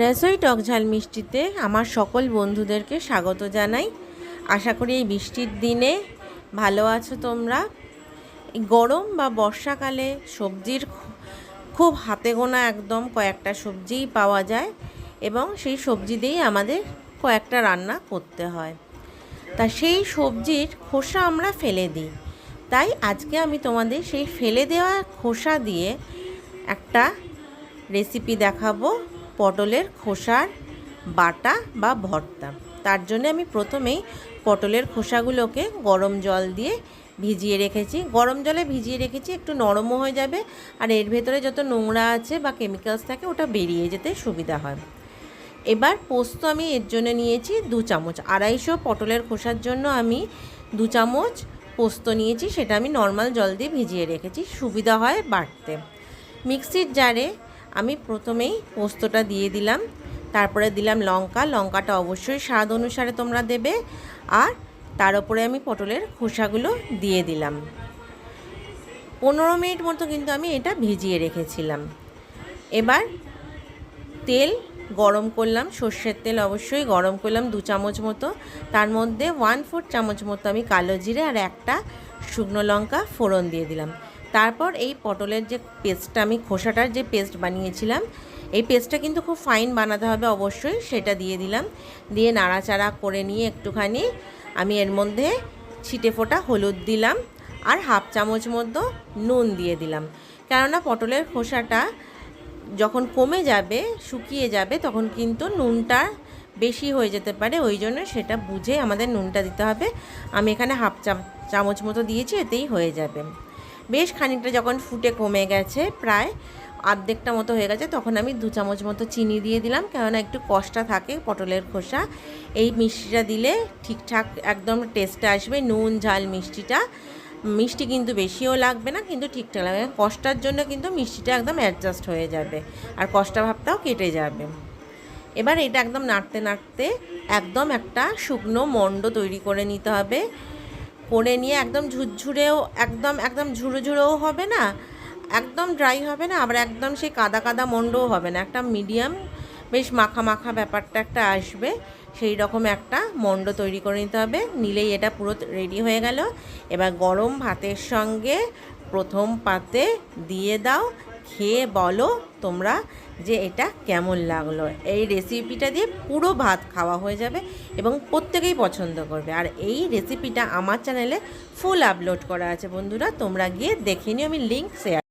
রেসই টক ঝাল মিষ্টিতে আমার সকল বন্ধুদেরকে স্বাগত জানাই। আশা করি এই বৃষ্টির দিনে ভালো আছো তোমরা। গরম বা বর্ষাকালে সবজির খুব হাতে গোনা একদম কয়েকটা সবজিই পাওয়া যায় এবং সেই সবজি দিয়েই আমাদের কয়েকটা রান্না করতে হয়। তা সেই সবজির খোসা আমরা ফেলে দিই। তাই আজকে আমি তোমাদের সেই ফেলে দেওয়া খোসা দিয়ে একটা রেসিপি দেখাবো। পটলের খোসার বাটা বা ভর্তা। তার জন্য আমি প্রথমেই পটলের খোসাগুলোকে গরম জল দিয়ে ভিজিয়ে রেখেছি। গরম জলে ভিজিয়ে রেখেছি, একটু নরমও হয়ে যাবে আর এর ভেতরে যত নোংরা আছে বা কেমিক্যালস থাকে ওটা বেরিয়ে যেতে সুবিধা হয়। এবার পোস্ত আমি এর জন্য নিয়েছি দু চামচ। আড়াইশো পটলের খোসার জন্য আমি দু চামচ পোস্ত নিয়েছি, সেটা আমি নর্মাল জল দিয়ে ভিজিয়ে রেখেছি। সুবিধা হয় বাটতে মিক্সির জারে আমি প্রথমেই পোস্তটা দিয়ে দিলাম, তারপরে দিলাম লঙ্কা। লঙ্কাটা অবশ্যই স্বাদ অনুসারে তোমরা দেবে আর তার উপরে আমি পটলের খোসাগুলো দিয়ে দিলাম। পনেরো মিনিট মতো কিন্তু আমি এটা ভিজিয়ে রেখেছিলাম। এবার তেল গরম করলাম, সর্ষের তেল অবশ্যই গরম করলাম দু চামচ মতো। তার মধ্যে ওয়ান ফোর চামচ মতো আমি কালো জিরে আর একটা শুকনো লঙ্কা ফোড়ন দিয়ে দিলাম। তারপর এই পটলের যে পেস্টটা, আমি খোসাটার যে পেস্ট বানিয়েছিলাম, এই পেস্টটা কিন্তু খুব ফাইন বানাতে হবে অবশ্যই, সেটা দিয়ে দিলাম। দিয়ে নাড়াচাড়া করে নিয়ে একটুখানি আমি এর মধ্যে ছিটে ফোটা হলুদ দিলাম আর হাফ চামচ মতো নুন দিয়ে দিলাম। কেননা পটলের খোসাটা যখন কমে যাবে, শুকিয়ে যাবে, তখন কিন্তু নুনটা বেশি হয়ে যেতে পারে, ওই জন্য সেটা বুঝে আমাদের নুনটা দিতে হবে। আমি এখানে হাফ চাম- চামচ মতো দিয়েছি, এতেই হয়ে যাবে। বেশ খানিকটা যখন ফুটে কমে গেছে প্রায় অর্ধেকটা মতো হয়ে গেছে, তখন আমি দু চামচ মতো চিনি দিয়ে দিলাম। কেননা একটু কষ্টা থাকে পটলের খোসা। এই মিষ্টিটা দিলে ঠিকঠাক একদম টেস্টে আসবে, নুন, ঝাল মিষ্টিটা। মিষ্টি কিন্তু বেশিও লাগবে না, কিন্তু ঠিকঠাক লাগবে কষ্টার জন্য কিন্তু মিষ্টিটা একদম অ্যাডজাস্ট হয়ে যাবে আর কষ্টা ভাবটাও কেটে যাবে। এবার এটা একদম নাড়তে নাড়তে একদম একটা শুকনো মণ্ড তৈরি করে নিতে হবে। করে নিয়ে একদম ঝুরঝুরেও, একদম একদম ঝুরো ঝুরোও হবে না, একদম ড্রাই হবে না, আবার একদম সেই কাদা কাদা মণ্ডও হবে না। একটা মিডিয়াম বেশ মাখা মাখা ব্যাপারটা একটা আসবে, সেই রকম একটা মণ্ড তৈরি করে নিতে হবে, নিলেই এটা পুরো রেডি হয়ে গেল। এবার গরম ভাতের সঙ্গে প্রথম পাতে দিয়ে দাও খেয়ে বলো তোমরা যে এটা কেমন লাগল। এই রেসিপিটা দিয়ে পুরো ভাত খাওয়া হয়ে যাবে এবং প্রত্যেকেই পছন্দ করবে। আর এই রেসিপিটা আমার চ্যানেলে ফুল আপলোড করা আছে বন্ধুরা, তোমরা গিয়ে দেখে নিও, আমি লিঙ্ক শেয়ার